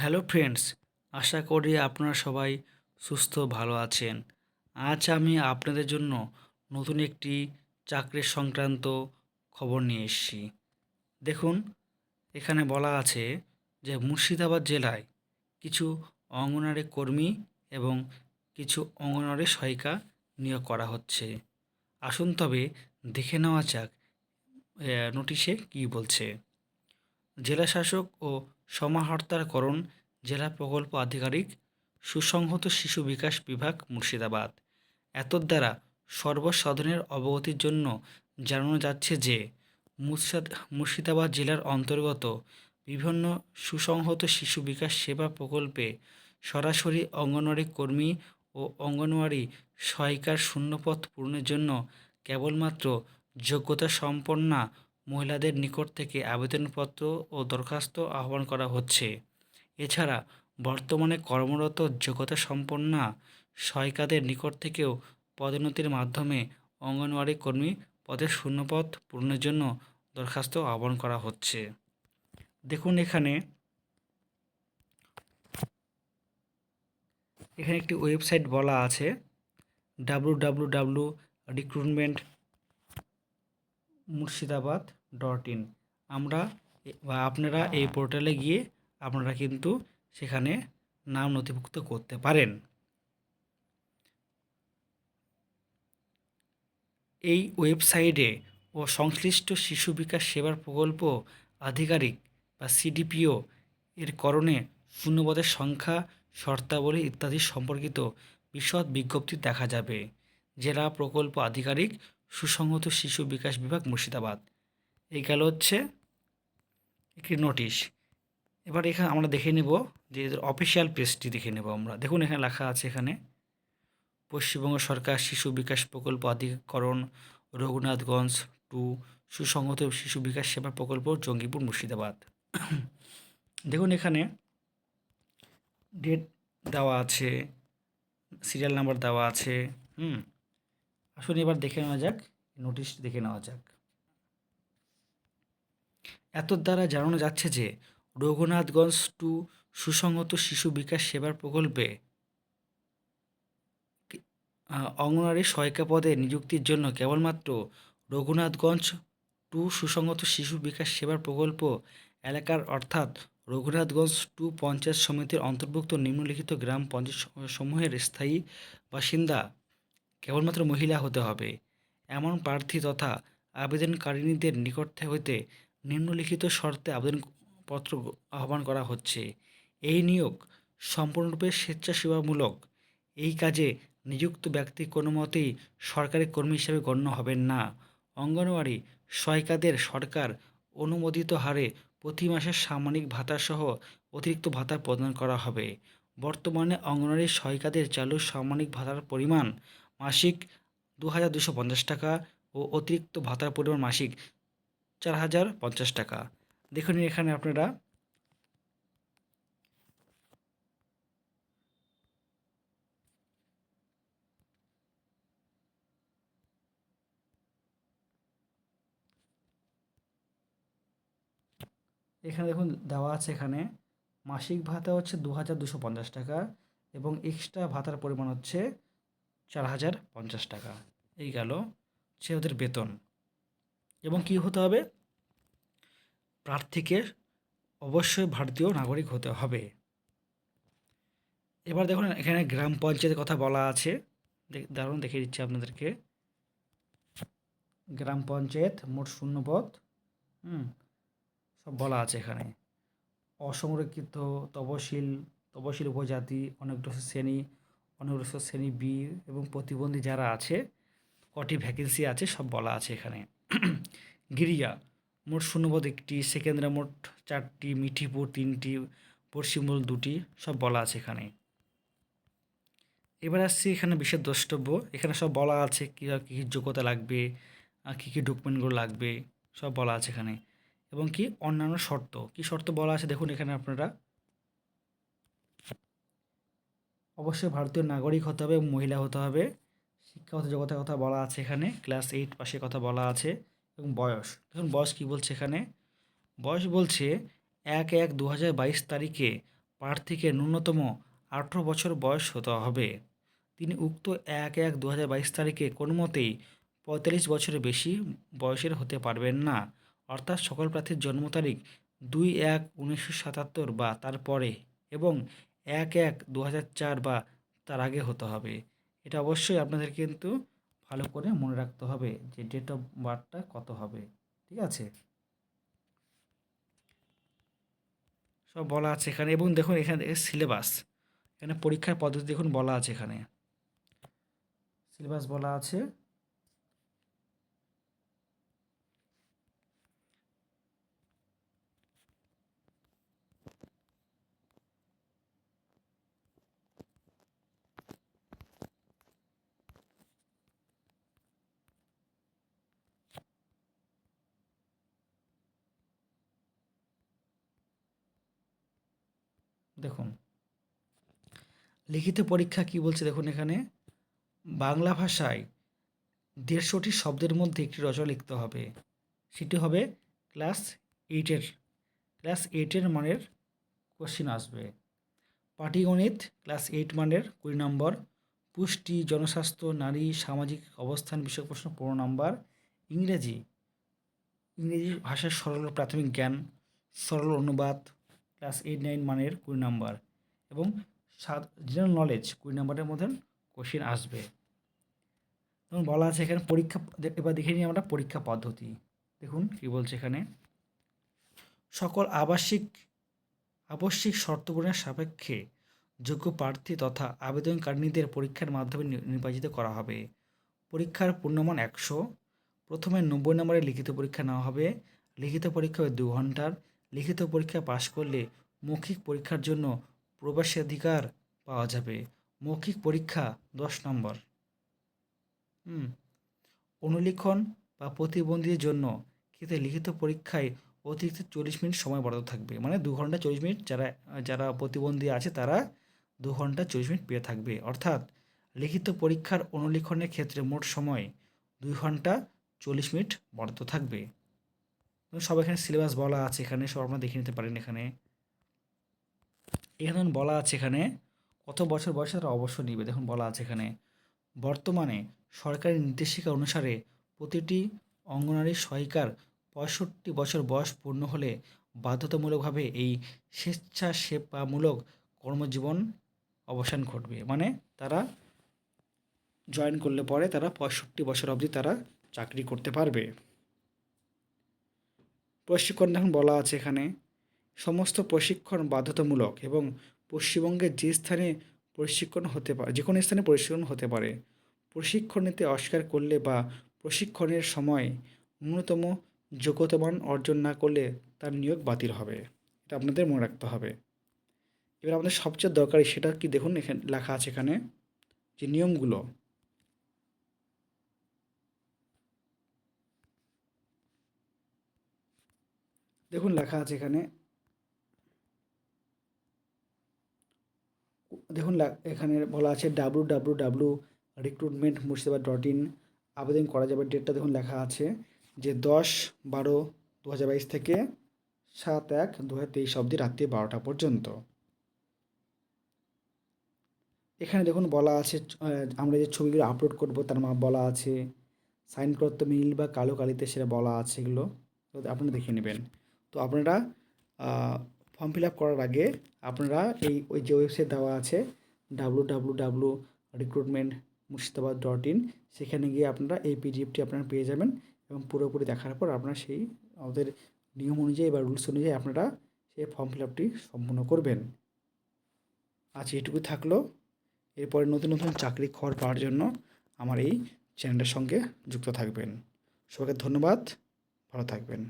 Hello friends, আশা করি আপনারা সবাই সুস্থ, ভালো আছেন। আজ আমি আপনাদের জন্য নতুন একটি চাকরির সংক্রান্ত খবর নিয়ে এসেছি। দেখুন, এখানে বলা আছে যে মুর্শিদাবাদ জেলায় কিছু অঙ্গনারী কর্মী এবং কিছু অঙ্গনওয়াড়ি সহায়িকা নিয়োগ করা হচ্ছে। আসুন তবে দেখে নেওয়া যাক নোটিশে কী বলছে। জেলা শাসক ও সমাহর্তাকরণ জেলা প্রকল্প আধিকারিক, সুসংহত শিশু বিকাশ বিভাগ, মুর্শিদাবাদ। এতদ্ দ্বারা সর্বসাধারণের অবগতির জন্য জানানো যাচ্ছে যে মুর্শিদ মুর্শিদাবাদ জেলার অন্তর্গত বিভিন্ন সুসংহত শিশু বিকাশ সেবা প্রকল্পে সরাসরি অঙ্গনওয়াড়ি কর্মী ও অঙ্গনওয়াড়ি সহায়িকার শূন্যপদ পূরণের জন্য কেবলমাত্র যোগ্যতা সম্পন্না মহিলাদের নিকট থেকে আবেদনপত্র ও দরখাস্ত আহ্বান করা হচ্ছে। এছাড়া বর্তমানে কর্মরত যোগ্যতা সম্পন্না সহায়িকাদের নিকট থেকেও পদোন্নতির মাধ্যমে অঙ্গনওয়াড়ি কর্মী পদের শূন্যপদ পূরণের জন্য দরখাস্ত আহ্বান করা হচ্ছে। দেখুন এখানে। এখানে একটি ওয়েবসাইট বলা আছে। W W W recruitment Murshidabad dot in. আমরা বা আপনারা এই পোর্টালে গিয়ে আপনারা কিন্তু সেখানে নাম নথিভুক্ত করতে পারেন। এই ওয়েবসাইটে ও সংশ্লিষ্ট শিশু বিকাশ সেবার প্রকল্প আধিকারিক বা সিডিপিও এর করণে শূন্যপদের সংখ্যা, শর্তাবলী ইত্যাদি সম্পর্কিত বিশদ বিজ্ঞপ্তি দেখা যাবে। জেলা প্রকল্প আধিকারিক সুসংহত শিশু বিকাশ বিভাগ মুর্শিদাবাদ। এই গেল হচ্ছে একটি নোটিশ। এবার এখানে আমরা দেখে নেব যে এদের অফিসিয়াল পেজটি দেখে নেব আমরা। দেখুন এখানে লেখা আছে এখানে, পশ্চিমবঙ্গ সরকার শিশু বিকাশ প্রকল্প আধিকরণ, রঘুনাথগঞ্জ টু সুসংহত শিশু বিকাশ সেবা প্রকল্প, জঙ্গিপুর, মুর্শিদাবাদ। দেখুন এখানে ডেট দেওয়া আছে সিরিয়াল নাম্বার দেওয়া আছে, হুম। আসুন এবার দেখে নেওয়া যাক নোটিশ দেখে নেওয়া যাক। এত দ্বারা জানানো যাচ্ছে যে রঘুনাথগঞ্জ টু সুসংহত শিশু বিকাশ সেবার প্রকল্পে আহ, সহায়িকা পদে নিযুক্তির জন্য কেবলমাত্র রঘুনাথগঞ্জ টু সুসংহত শিশু বিকাশ সেবার প্রকল্প এলাকার অর্থাৎ রঘুনাথগঞ্জ টু পঞ্চায়েত সমিতির অন্তর্ভুক্ত নিম্নলিখিত গ্রাম পঞ্চায়েত সমূহের স্থায়ী বাসিন্দা কেবলমাত্র মহিলা হতে হবে। এমন প্রার্থী তথা আবেদনকারিণীদের নিকট হইতে নিম্নলিখিত শর্তে আবেদনপত্র আহ্বান করা হচ্ছে। এই নিয়োগ সম্পূর্ণরূপে স্বেচ্ছাসেবামূলক। এই কাজে নিযুক্ত ব্যক্তি কোনো মতেই সরকারি কর্মী হিসেবে গণ্য হবেন না। অঙ্গনওয়াড়ি সহায়িকাদের সরকার অনুমোদিত হারে প্রতি মাসে সাময়িক ভাতাসহ অতিরিক্ত ভাতা প্রদান করা হবে। বর্তমানে অঙ্গনওয়াড়ি সহায়িকাদের চালু সাময়িক ভাতার পরিমাণ মাসিক দু হাজার দুশো পঞ্চাশ টাকা ও অতিরিক্ত ভাতার পরিমাণ মাসিক চার হাজার পঞ্চাশ টাকা। দেখুন এখানে আপনারা এখানে দেখুন দেওয়া আছে এখানে, মাসিক ভাতা হচ্ছে দু হাজার দুশো পঞ্চাশ টাকা এবং এক্সট্রা ভাতার পরিমাণ হচ্ছে চার হাজার পঞ্চাশ টাকা। এই গেল সে ওদের বেতন। এবং কি হতে হবে? প্রার্থীকে অবশ্যই ভারতীয় নাগরিক হতে হবে। এবার দেখুন, এখানে গ্রাম পঞ্চায়েতের কথা বলা আছে। দারুণ দেখিয়ে দিচ্ছি আপনাদেরকে। গ্রাম পঞ্চায়েত, মোট শূন্যপদ হুম, সব বলা আছে এখানে। অসংরক্ষিত, তপশিল তপশিল উপজাতি, অনগ্রসর শ্রেণি অনগ্রসর শ্রেণি বি এবং প্রতিবন্ধী যারা আছে, কটি ভ্যাকেন্সি আছে সব বলা আছে এখানে। গিরিয়া মোট শূন্যপদ একটি, সেকেন্দ্রা মোট চারটি, মিঠিপুর তিনটি পশ্চিমবঙ্গ দুটি, সব বলা আছে এখানে। এবার আসছি এখানে বিশেষ দ্রষ্টব্য। এখানে সব বলা আছে কী কী যোগ্যতা লাগবে কী কী ডকুমেন্টগুলো লাগবে, সব বলা আছে এখানে। এবং কি, অন্যান্য শর্ত। কি শর্ত বলা আছে দেখুন এখানে আপনারা। অবশ্যই ভারতীয় নাগরিক হতে হবে এবং মহিলা হতে হবে। শিক্ষাগত যোগ্যতার কথা বলা আছে এখানে। ক্লাস এইট পাশের কথা বলা আছে এবং বয়স। দেখুন, বয়স কি বলছে এখানে? বয়স বলছে এক এক দু হাজার বাইশ তারিখে প্রার্থীকে ন্যূনতম আঠেরো বছর বয়স হতে হবে। তিনি উক্ত এক এক দু হাজার বাইশ তারিখে কোনো মতেই পঁয়তাল্লিশ বছরের বেশি বয়সের হতে পারবেন না। অর্থাৎ সকল প্রার্থীর জন্ম তারিখ দুই এক উনিশশো সাতাত্তর বা তার পরে এবং এক এক দু চার বা তার আগে হতে হবে। এটা অবশ্যই আপনাদের কিন্তু ভালো করে মনে রাখতে হবে যে ডেট অফ বার্থটা কত হবে, ঠিক আছে? সব বলা আছে এখানে। এবং দেখুন এখানে সিলেবাস এখানে পরীক্ষার পদ্ধতি দেখুন বলা আছে এখানে। সিলেবাস বলা আছে। দেখুন, লিখিত পরীক্ষা কি বলছে দেখুন এখানে? বাংলা ভাষায় দেড়শোটি শব্দের মধ্যে একটি রচনা লিখতে হবে। সেটি হবে ক্লাস এইটের ক্লাস এইটের মানের কোশ্চিন আসবে। পাটিগণিত, ক্লাস এইট মানের কুড়ি নম্বর। পুষ্টি, জনস্বাস্থ্য, নারী, সামাজিক অবস্থান বিষয়ক প্রশ্ন পনেরো নম্বর। ইংরেজি ইংরেজি ভাষার সরল প্রাথমিক জ্ঞান, সরল অনুবাদ ক্লাস এইট, নাইন মানের কুড়ি নাম্বার এবং সাত জেনারেল নলেজ কুড়ি নাম্বারের মধ্যে কোশ্চেন আসবে। যেমন বলা আছে এখানে পরীক্ষা, এবার দেখে নিই আমরা পরীক্ষা পদ্ধতি। দেখুন কী বলছে এখানে। সকল আবাসিক, আবশ্যিক শর্ত পূরণের সাপেক্ষে যোগ্য প্রার্থী তথা আবেদনকারিণীদের পরীক্ষার মাধ্যমে নির্বাচিত করা হবে। পরীক্ষার পূর্ণমান একশো। প্রথমে নব্বই নম্বরের লিখিত পরীক্ষা নেওয়া হবে। লিখিত পরীক্ষা হবে দু ঘণ্টার। লিখিত পরীক্ষা পাশ করলে মৌখিক পরীক্ষার জন্য প্রবেশাধিকার পাওয়া যাবে। মৌখিক পরীক্ষা দশ নম্বর। হুম, অনুলিখন বা প্রতিবন্ধীর জন্য ক্ষেত্রে লিখিত পরীক্ষায় অতিরিক্ত চল্লিশ মিনিট সময় বরাদ্দ থাকবে। মানে দু ঘণ্টা চল্লিশ মিনিট যারা যারা প্রতিবন্ধী আছে তারা দু ঘণ্টা চল্লিশ মিনিট পেয়ে থাকবে। অর্থাৎ লিখিত পরীক্ষার অনুলিখনের ক্ষেত্রে মোট সময় দুই ঘণ্টা চল্লিশ মিনিট বরাদ্দ থাকবে। সব এখানে সিলেবাস বলা আছে, এখানে সব আপনারা দেখে নিতে পারেন এখানে। এখানে বলা আছে এখানে, কত বছর বয়সে তারা অবশ্যই নিবে? দেখুন বলা আছে এখানে, বর্তমানে সরকারি নির্দেশিকা অনুসারে প্রতিটি অঙ্গনারী সহায়িকার পঁয়ষট্টি বছর বয়স পূর্ণ হলে বাধ্যতামূলকভাবে এই স্বেচ্ছাসেবামূলক কর্মজীবন অবসান ঘটবে। মানে তারা জয়েন করলে পরে তারা পঁয়ষট্টি বছর অবধি তারা চাকরি করতে পারবে। প্রশিক্ষণ এখন বলা আছে এখানে। সমস্ত প্রশিক্ষণ বাধ্যতামূলক এবং পশ্চিমবঙ্গের যে স্থানে প্রশিক্ষণ হতে পারে যে কোনো স্থানে প্রশিক্ষণ হতে পারে। প্রশিক্ষণ নিতে অস্বীকার করলে বা প্রশিক্ষণের সময় ন্যূনতম যোগ্যতামান অর্জন না করলে তার নিয়োগ বাতিল হবে। এটা আপনাদের মনে রাখতে হবে। এবার আমাদের সবচেয়ে দরকারি সেটা কি দেখুন এখানে লেখা আছে এখানে যে নিয়মগুলো। দেখুন, লেখা আছে এখানে। দেখুন এখানে বলা আছে W W W recruitment Murshidabad dot in আবেদন করা যাবে। ডেটটা দেখুন, লেখা আছে যে দশ বারো দু হাজার বাইশ থেকে সাত এক দু হাজার তেইশ অবধি রাত্রি বারোটা পর্যন্ত। এখানে দেখুন, বলা আছে আমরা যে ছবিগুলো আপলোড করব, তার মা বলা আছে সাইন করতে নীল বা কালো কালিতে সেটা বলা আছে এগুলো। তো আপনারা দেখে নেবেন। তো আপনারা ফর্ম ফিল আপ করার আগে আপনারা এই, ওই যে ওয়েবসাইট দেওয়া আছে W W W recruitment Murshidabad dot in সেখানে গিয়ে আপনারা এই পিডিএফটি আপনারা পেয়ে যাবেন এবং পুরোপুরি দেখার পর আপনারা সেই, আমাদের নিয়ম অনুযায়ী বা রুলস অনুযায়ী আপনারা সেই ফর্ম ফিল আপটি সম্পূর্ণ করবেন। আচ্ছা এইটুকু থাকল। এরপরে নতুন নতুন চাকরি খবর পাওয়ার জন্য আমার এই চ্যানেলের সঙ্গে যুক্ত থাকবেন। সবাইকে ধন্যবাদ। ভালো থাকবেন।